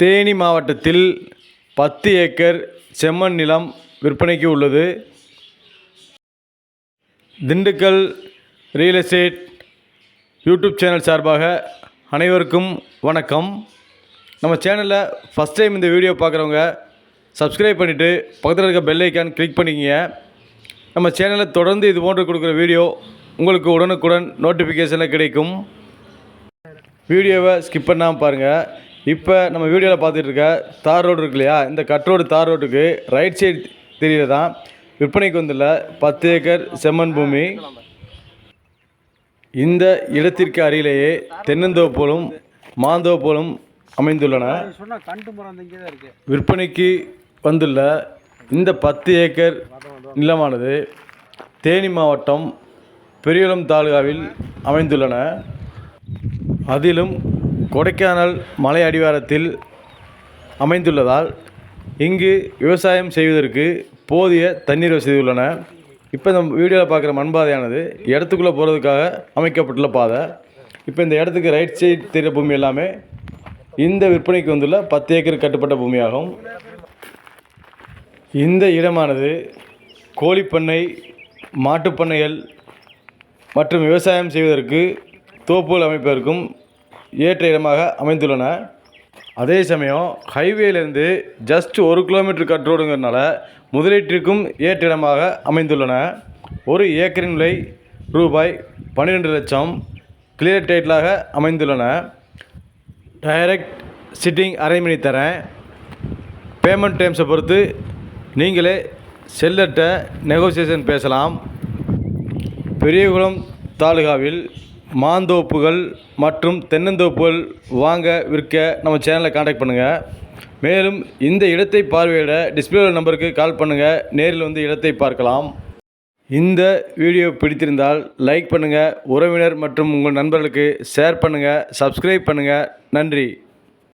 தேனி மாவட்டத்தில் பத்து ஏக்கர் செம்மண் நிலம் விற்பனைக்கு உள்ளது. Dindigul real estate YouTube channel சார்பாக அனைவருக்கும் வணக்கம். நம்ம சேனலில் ஃபஸ்ட் டைம் இந்த வீடியோ பார்க்குறவங்க சப்ஸ்கிரைப் பண்ணிவிட்டு பக்கத்தில் இருக்க பெல் ஐக்கான் கிளிக் பண்ணிக்கிங்க. நம்ம சேனலில் தொடர்ந்து இது போன்று கொடுக்குற வீடியோ உங்களுக்கு உடனுக்குடன் நோட்டிஃபிகேஷனில் கிடைக்கும். வீடியோவை ஸ்கிப் பண்ணாமல் பாருங்கள் இப்போ நம்ம வீடியோவில் பார்த்துட்டு இருக்க தார் ரோடு இருக்கு இல்லையா? இந்த கட் ரோடு தார் ரோட்டுக்கு ரைட் சைடு தெரியறதான் விற்பனைக்கு வந்துள்ள பத்து ஏக்கர் செம்மண் பூமி. இந்த இடத்திற்கு அருகிலேயே தென்னந்தோப்போலும் மாந்தோப்போலும் அமைந்துள்ளன. விற்பனைக்கு வந்துள்ள இந்த பத்து ஏக்கர் நிலமானது தேனி மாவட்டம் பெரியகுளம் தாலுகாவில் அமைந்துள்ளன. அதிலும் கொடைக்கானல் மலை அடிவாரத்தில் அமைந்துள்ளதால் இங்கு விவசாயம் செய்வதற்கு போதிய தண்ணீர் வசதி உள்ளன. இப்போ இந்த வீடியோவில் பார்க்குற மண்பாதையானது இடத்துக்குள்ளே போகிறதுக்காக அமைக்கப்பட்டுள்ள பாதை. இப்போ இந்த இடத்துக்கு ரைட் சைடு தெரிய பூமி எல்லாமே இந்த விற்பனைக்கு வந்துள்ள பத்து ஏக்கர் கட்டுப்பட்ட பூமியாகும். இந்த இடமானது கோழிப்பண்ணை மாட்டுப்பண்ணைகள் மற்றும் விவசாயம் செய்வதற்கு தோப்புகள் அமைப்பதற்கும் ஏற்ற இடமாக அமைந்துள்ளன. அதே சமயம் ஹைவேலேருந்து ஜஸ்ட் ஒரு கிலோமீட்டர் கட் ரோடுங்கிறதுனால முதலீட்டிற்கும் ஏற்ற இடமாக அமைந்துள்ளன. ஒரு ஏக்கரின் விலை ரூபாய் பன்னிரெண்டு லட்சம் கிளியர் டைட்டிலாக அமைந்துள்ளன. டைரக்ட் சிட்டிங் அரை மணி தரேன். பேமெண்ட் டைம்ஸை பொறுத்து நீங்களே செல்லட்ட நெகோசியேஷன் பேசலாம். பெரியகுளம் தாலுகாவில் மாந்தோப்புகள் மற்றும் தென்னந்தோப்புகள் வாங்க விற்க நம்ம சேனலை காண்டாக்ட் பண்ணுங்கள் மேலும் இந்த இடத்தை பார்வையிட டிஸ்பிளே நம்பருக்கு கால் பண்ணுங்கள் நேரில் வந்து இடத்தை பார்க்கலாம். இந்த வீடியோ பிடித்திருந்தால் லைக் பண்ணுங்கள் உறவினர் மற்றும் உங்கள் நண்பர்களுக்கு ஷேர் பண்ணுங்கள் சப்ஸ்கிரைப் பண்ணுங்கள் நன்றி.